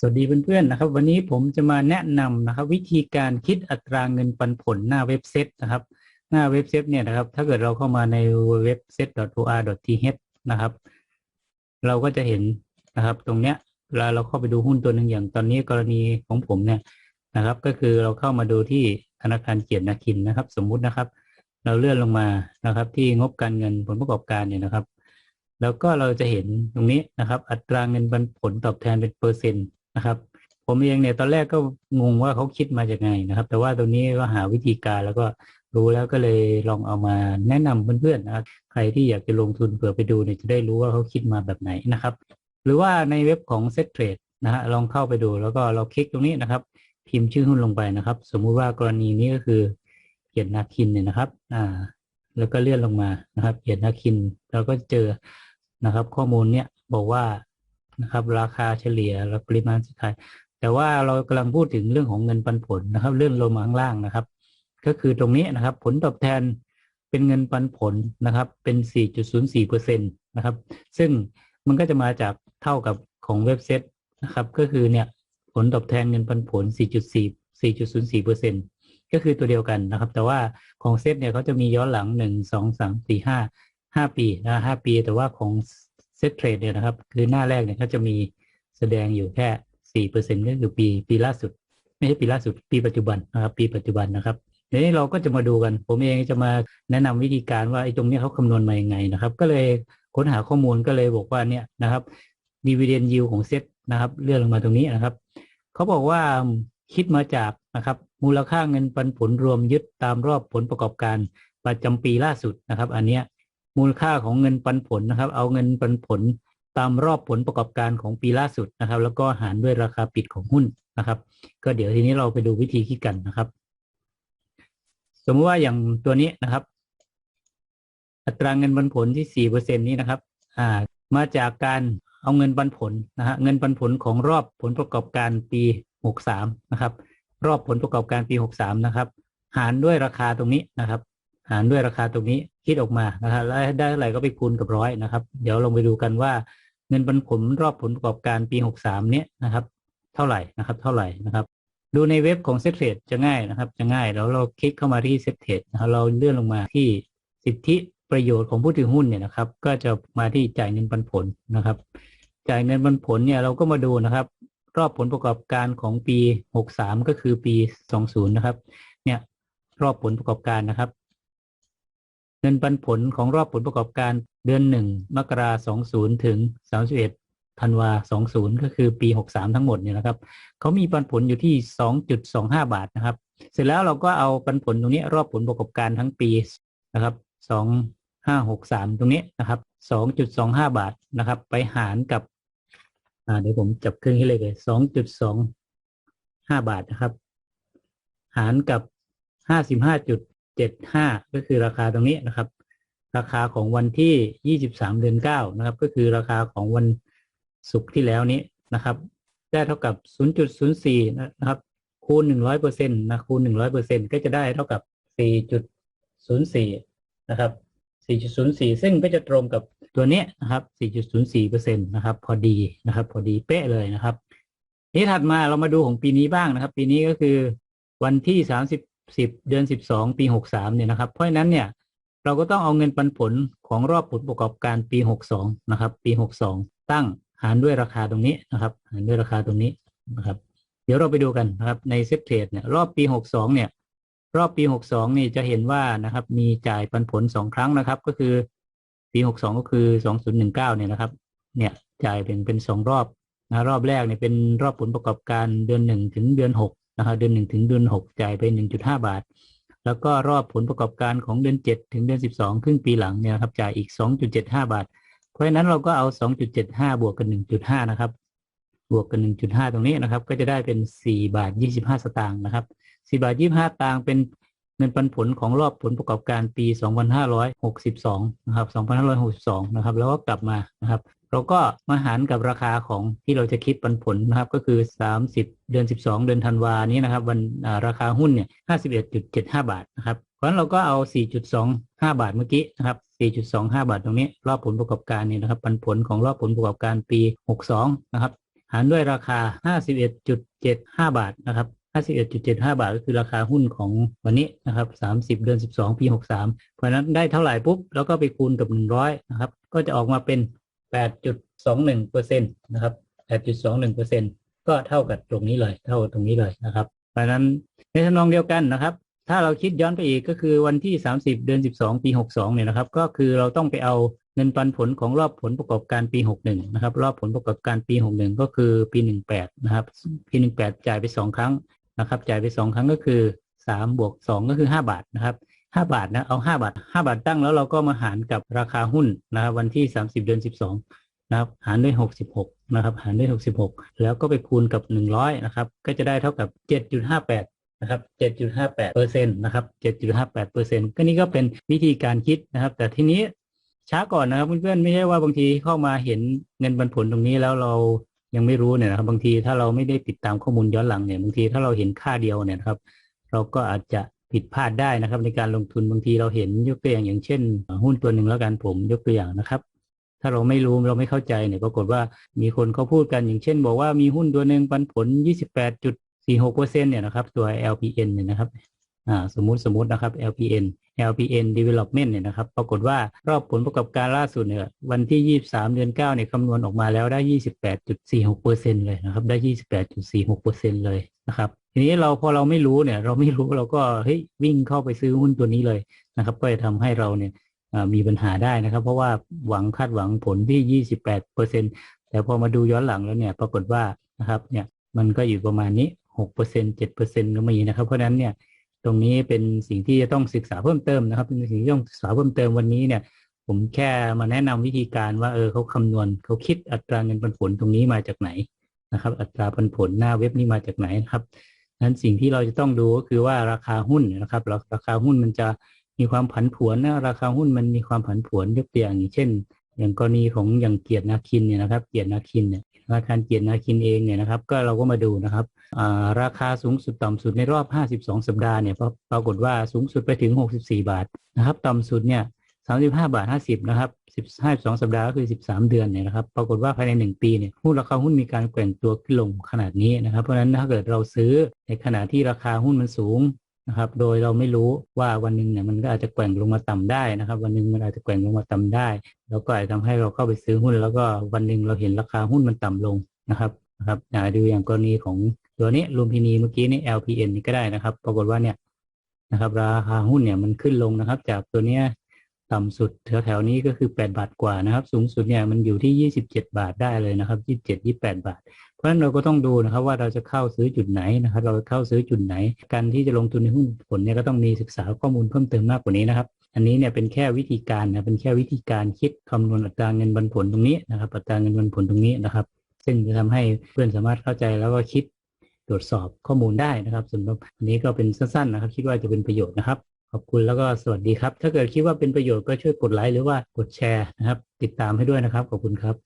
สวัสดีเพื่อนๆนะครับ วันนี้ผมจะมาแนะนำนะครับ วิธีการคิดอัตราเงินปันผลหน้าเว็บเซตนะครับ หน้าเว็บเซตเนี่ยนะครับ ถ้าเกิดเราเข้ามาในเว็บ set.or.th นะครับ เราก็จะเห็นนะครับ ตรงเนี้ยเวลาเราเข้าไปดูหุ้นตัวหนึ่งอย่างตอนนี้กรณีของผมเนี่ยนะครับ ก็คือเราเข้ามาดูที่ธนาคารเกียรตินาคินนะครับ สมมุตินะครับ เราเลื่อนลงมานะครับ ที่งบการเงินผลประกอบการเนี่ยนะครับ แล้วก็เราจะเห็นตรงนี้นะครับ อัตราเงินปันผลตอบแทนเป็นเปอร์เซ็นต์ นะครับ ผมเองเนี่ยตอนแรกก็งงว่าเขาคิดมาจากไงนะครับ แต่ว่าตรงนี้ก็หาวิธีการแล้วก็รู้แล้วก็เลยลองเอามาแนะนำเพื่อนๆนะครับใครที่อยากจะลงทุนเผื่อไปดูเนี่ยจะได้รู้ว่าเขาคิดมาแบบไหนนะครับ หรือว่าในเว็บของ Set Trade นะฮะลองเข้าไปดูแล้วก็เราคลิกตรงนี้นะครับ พิมพ์ชื่อหุ้นลงไปนะครับ สมมุติว่ากรณีนี้ก็คือเกียรตินาคินเนี่ยนะครับอ่าแล้วก็เลื่อนลงมานะครับเกียรตินาคินเราก็เจอนะครับ ข้อมูลเนี่ยบอกว่า นะครับ ราคาเฉลี่ยและปริมาณสุดท้าย แต่ว่าเรากำลังพูดถึงเรื่องของเงินปันผลนะครับ เลื่อนลงมาข้างล่างนะครับ ก็คือตรงนี้นะครับ ผลตอบแทนเป็นเงินปันผลนะครับ เป็น 4.04เปอร์เซ็นะครับ ซึ่งมันก็จะมาจากเท่ากับของเว็บเซตนะครับ ก็คือเนี่ยผลตอบแทนเงินปันผล 4.4 4.04เปอร์เซ็นก็คือตัวเดียวกันนะครับ แต่ว่าของเซตเนี่ยเขาจะมีย้อนหลัง 1 2 3 4 5 5 ปีนะ5ปี แต่ว่าของ เซตเทรดเนี่ยนะครับ คือหน้าแรกเนี่ยเขาจะมีแสดงอยู่แค่สี่เปอร์เซ็นก็คือปีปีล่าสุด ไม่ใช่ปีล่าสุด ปีปัจจุบันนะครับ ปีปัจจุบันนะครับเดี๋ยวนี้เราก็จะมาดูกัน ผมเองจะมาแนะนำวิธีการว่าไอ้ตรงนี้เขาคำนวณมาอย่างไงนะครับ ก็เลยค้นหาข้อมูลก็เลยบอกว่าเนี่ยนะครับดีเวเดนยิวของเซตนะครับ เลื่อนลงมาตรงนี้นะครับเขาบอกว่าคิดมาจากนะครับ มูลค่าเงินปันผลรวมยึดตามรอบผลประกอบการประจำปีล่าสุดนะครับ อันเนี้ย มูลค่าของเงินปันผลนะครับ เอาเงินปันผลตามรอบผลประกอบการของปีล่าสุดนะครับ แล้วก็หารด้วยราคาปิดของหุ้นนะครับ ก็เดี๋ยวทีนี้เราไปดูวิธีคิดกันนะครับ สมมติว่าอย่างตัวนี้นะครับ อัตราเงินปันผลที่สี่เปอร์เซ็นนี้นะครับอ่ามาจากการเอาเงินปันผลนะฮะเงินปันผลของรอบผลประกอบการปีหกสามนะครับ รอบผลประกอบการปีหกสามนะครับ หารด้วยราคาตรงนี้นะครับ หารด้วยราคาตรงนี้คิดออกมานะครับแล้วได้เท่าไหร่ก็ไปคูณกับร้อยนะครับ เดี๋ยวลงไปดูกันว่าเงินปันผลรอบผลประกอบการปีหกสามเนี้ยนะครับ เท่าไหร่นะครับ เท่าไหร่นะครับ ดูในเว็บของเซ็ตเทรดจะง่ายนะครับ จะง่ายแล้วเราคลิกเข้ามาที่เซ็ตเทรดนะครับเราเลื่อนลงมาที่สิทธิประโยชน์ของผู้ถือหุ้นเนี่ยนะครับ ก็จะมาที่จ่ายเงินปันผลนะครับ จ่ายเงินปันผลเนี่ยเราก็มาดูนะครับ รอบผลประกอบการของปีหกสามก็คือปีสองศูนย์นะครับ เนี่ยรอบผลประกอบการนะครับ เงินปันผลของรอบผลประกอบการเดือนหนึ่งมกราสองศูนย์ถึงสามสิบเอ็ดธันวาสองศูนย์ก็คือปีหกสามทั้งหมดเนี่ยนะครับเขามีปันผลอยู่ที่สองจุดสองห้าบาทนะครับ เสร็จแล้วเราก็เอาปันผลตรงนี้รอบผลประกอบการทั้งปีนะครับสองห้าหกสามตรงนี้นะครับสองจุดสองห้าบาทนะครับ ไปหารกับอ่าเดี๋ยวผมจับเครื่องให้เลยเลยสองจุดสองห้าบาทนะครับ หารกับห้าสิบห้าจุด เจ็ดห้าก็คือราคาตรงนี้นะครับ ราคาของวันที่ยี่สิบสามเดือนเก้านะครับ ก็คือราคาของวันศุกร์ที่แล้วนี้นะครับ ได้เท่ากับศูนย์จุดศูนย์สี่นะครับ คูณหนึ่งร้อยเปอร์เซ็นต์นะคูณหนึ่งร้อยเปอร์เซ็นต์ก็จะได้เท่ากับสี่จุดศูนย์สี่นะครับสี่จุดศูนย์สี่ซึ่งก็จะตรงกับตัวนี้นะครับสี่จุดศูนย์สี่เปอร์เซ็นต์นะครับ พอดีนะครับ พอดีเป๊ะเลยนะครับ นี้ถัดมาเรามาดูของปีนี้บ้างนะครับ ปีนี้ก็คือวันที่สามสิบ สิบเดือนสิบสองปีหกสามเนี่ยนะครับเพราะฉะนั้นเนี่ยเราก็ต้องเอาเงินปันผลของรอบผลประกอบการปีหกสองนะครับ ปีหกสองตั้งหารด้วยราคาตรงนี้นะครับ หารด้วยราคาตรงนี้นะครับ เดี๋ยวเราไปดูกันนะครับในเซ็ตเทรดเนี่ยรอบปีหกสองเนี่ยรอบปีหกสองนี่จะเห็นว่านะครับ มีจ่ายปันผลสองครั้งนะครับ ก็คือปีหกสองก็คือสองศูนย์หนึ่งเก้าเนี่ยนะครับ เนี่ยจ่ายเป็นเป็นสองรอบนะรอบแรกเนี่ยเป็นรอบผลประกอบการเดือนหนึ่งถึงเดือนหก นะครับเดือนหนึ่งถึงเดือนหกจ่ายไปหนึ่งจุดห้าบาท แล้วก็รอบผลประกอบการของเดือนเจ็ดถึงเดือนสิบสองครึ่งปีหลังเนี่ยนะครับจ่ายอีกสองจุดเจ็ดห้าบาท เพราะฉะนั้นเราก็เอาสองจุดเจ็ดห้าบวกกันหนึ่งจุดห้านะครับ บวกกันหนึ่งจุดห้าตรงนี้นะครับ ก็จะได้เป็นสี่บาทยี่สิบห้าสตางค์นะครับสี่บาทยี่ห้าตางค์เป็น เงินปันผลของรอบผลประกอบการปี 2562 นะครับ 2562 นะครับ แล้วก็กลับมานะครับ เราก็มาหารกับราคาของที่เราจะคิดปันผลนะครับ ก็คือ 30 เดือน 12 เดือนธันวานี้นะครับ วันราคาหุ้นเนี่ย 51.75 บาทนะครับ เพราะฉะนั้นเราก็เอา 4.25 บาทเมื่อกี้นะครับ 4.25 บาทตรงนี้ รอบผลประกอบการเนี่ยนะครับ ปันผลของรอบผลประกอบการปี 62 นะครับ หารด้วยราคา 51.75 บาทนะครับ 51.75 บาทก็คือราคาหุ้นของวันนี้นะครับ 30 เดือน 12 ปี 63 เพราะนั้นได้เท่าไหร่ปุ๊บ แล้วก็ไปคูณกับ 100 นะครับ ก็จะออกมาเป็น 8.21%นะครับ 8.21%ก็เท่ากับตรงนี้เลย เท่าตรงนี้เลยนะครับ เพราะฉะนั้นในทำนองเดียวกันนะครับ ถ้าเราคิดย้อนไปอีกก็คือวันที่ 30 เดือน 12 ปี 62 เนี่ยนะครับ ก็คือเราต้องไปเอาเงินปันผลของรอบผลประกอบการปี 61 นะครับ รอบผลประกอบการปี 61 ก็คือปี 18 นะครับ ปี 18 จ่ายไป 2 ครั้ง นะครับจ่ายไป2ครั้งก็คือ3บวก2ก็คือ5บาทนะครับ5บาทนะเอา5บาท5บาทตั้งแล้วเราก็มาหารกับราคาหุ้นนะครับวันที่30เดือน12นะครับหารด้วย66นะครับหารด้วย66แล้วก็ไปคูณกับ100นะครับก็จะได้เท่ากับ7.58นะครับ 7.58เปอร์เซ็นต์นะครับ 7.58เปอร์เซ็นต์ก็นี่ก็เป็นวิธีการคิดนะครับ แต่ทีนี้ช้าก่อนนะครับเพื่อนๆ ไม่ใช่ว่าบางทีเข้ามาเห็นเงินปันผลตรงนี้แล้วเรา ยังไม่รู้เนี่ยนะครับบางทีถ้าเราไม่ได้ติดตามข้อมูลย้อนหลังเนี่ยบางทีถ้าเราเห็นค่าเดียวเนี่ยครับ เราก็อาจจะผิดพลาดได้นะครับ ในการลงทุนบางทีเราเห็นยกตัวอย่างอย่างเช่น หุ้นตัวหนึ่งแล้วกันผมยกตัวอย่างนะครับ ถ้าเราไม่รู้เราไม่เข้าใจเนี่ยปรากฏว่ามีคนเขาพูดกันอย่างเช่น บอกว่ามีหุ้นตัวหนึ่งปันผล 28.46เปอร์เซ็นเนี่ยนะครับตัว LPN เนี่ยนะครับ สมมุติสมมุตินะครับ LPN LPN Development เนี่ยนะครับ ปรากฏว่ารอบผลประกอบการล่าสุดเนี่ยวันที่ 23 เดือน 9 เนี่ยคำนวณออกมาแล้วได้ 28.46เปอร์เซ็นต์เลยนะครับ ได้ 28.46เปอร์เซ็นต์เลยนะครับทีนี้เราพอเราไม่รู้เนี่ย เราไม่รู้เราก็เฮ้ยวิ่งเข้าไปซื้อหุ้นตัวนี้เลยนะครับ ก็จะทำให้เราเนี่ยมีปัญหาได้นะครับ เพราะว่าหวังคาดหวังผลที่ 28เปอร์เซ็นต์แต่พอมาดูย้อนหลังแล้วเนี่ย ปรากฏว่านะครับเนี่ยมันก็อยู่ประมาณนี้6เปอร์เซ็นต์7เปอร์เซ็นต์ก็มีนะครับ เพราะนั้นเนี่ย รงนี้เป็นสิ่งที่จะต้องศึกษาเพิ่มเติมนะครับเป็นสิ่งที่ต้องศึกษาเพิ่มเติมวันนี้เนี่ย ผมแค่มาแนะนำวิธีการว่าเออเขาคำนวณเขาคิดอัตราเงินปันผลตรงนี้มาจากไหนนะครับ อัตราปันผลหน้าเว็บนี้มาจากไหนนะครับนั้นสิ่งที่เราจะต้องดูก็คือว่าราคาหุ้นนะครับราคาหุ้นมันจะมีความผันผวนนะราคาหุ้นมันมีความผันผวนยกตัวอย่างอย่างเช่น อย่างกรณีของอย่างเกียรตินาคินเนี่ยนะครับ เกียรตินาคินเนี่ยราคาเกียรตินาคินเองเนี่ยนะครับ ก็เราก็มาดูนะครับราคาสูงสุดต่ำสุดในรอบ 52 สัปดาห์เนี่ยปรากฏว่าสูงสุดไปถึง 64 บาทนะครับ ต่ำสุดเนี่ย35 บาท 50 นะครับ52สัปดาห์ก็คือ 13 เดือนเนี่ยนะครับ ปรากฏว่าภายใน 1 ปีเนี่ยหุ้นราคาหุ้นมีการแกว่งตัวขึ้นลงขนาดนี้นะครับ เพราะฉะนั้นถ้าเกิดเราซื้อในขณะที่ราคาหุ้นมันสูง นะครับ โดยเราไม่รู้ว่าวันหนึ่งเนี่ยมันก็อาจจะแกว่งลงมาต่ำได้นะครับ วันหนึ่งมันอาจจะแกว่งลงมาต่ำได้ แล้วก็อาจจะทำให้เราเข้าไปซื้อหุ้น แล้วก็วันหนึ่งเราเห็นราคาหุ้นมันต่ำลงนะครับนะครับดูอย่างกรณีของตัวนี้ลุมพินีเมื่อกี้นี่ LPN นี่ก็ได้นะครับ ปรากฏว่าเนี่ยนะครับ ราคาหุ้นเนี่ยมันขึ้นลงนะครับ จากตัวเนี้ย ต่ำสุดแถวๆนี้ก็คือ8บาทกว่านะครับ สูงสุดเนี่ยมันอยู่ที่27บเจ็ดบาทได้เลยนะครับ27 28บาท เพราะฉะนั้นเราก็ต้องดูนะครับว่าเราจะเข้าซื้อจุดไหนนะครับ เราเข้าซื้อจุดไหน การที่จะลงทุนในหุ้นผลเนี่ยก็ต้องมีศึกษาข้อมูลเพิ่มเติมมากกว่านี้นะครับ อันนี้เนี่ยเป็นแค่วิธีการนะเป็นแค่วิธีการคิดคำนวณอัตราเงินปันผลตรงนี้นะครับอัตราเงินปันผลตรงนี้นะครับ ซึ่งจะทำให้เพื่อนสามารถเข้าใจแล้วก็คิดตรวจสอบข้อมูลได้นะครับสำหรับอันนี้ก็เป็นสั้นๆนะครับ คิดว่าจะเป็นประโยชน์นะครับ ขอบคุณแล้วก็สวัสดีครับ ถ้าเกิดคิดว่าเป็นประโยชน์ก็ช่วยกดไลค์หรือว่ากดแชร์นะครับ ติดตามให้ด้วยนะครับ ขอบคุณครับ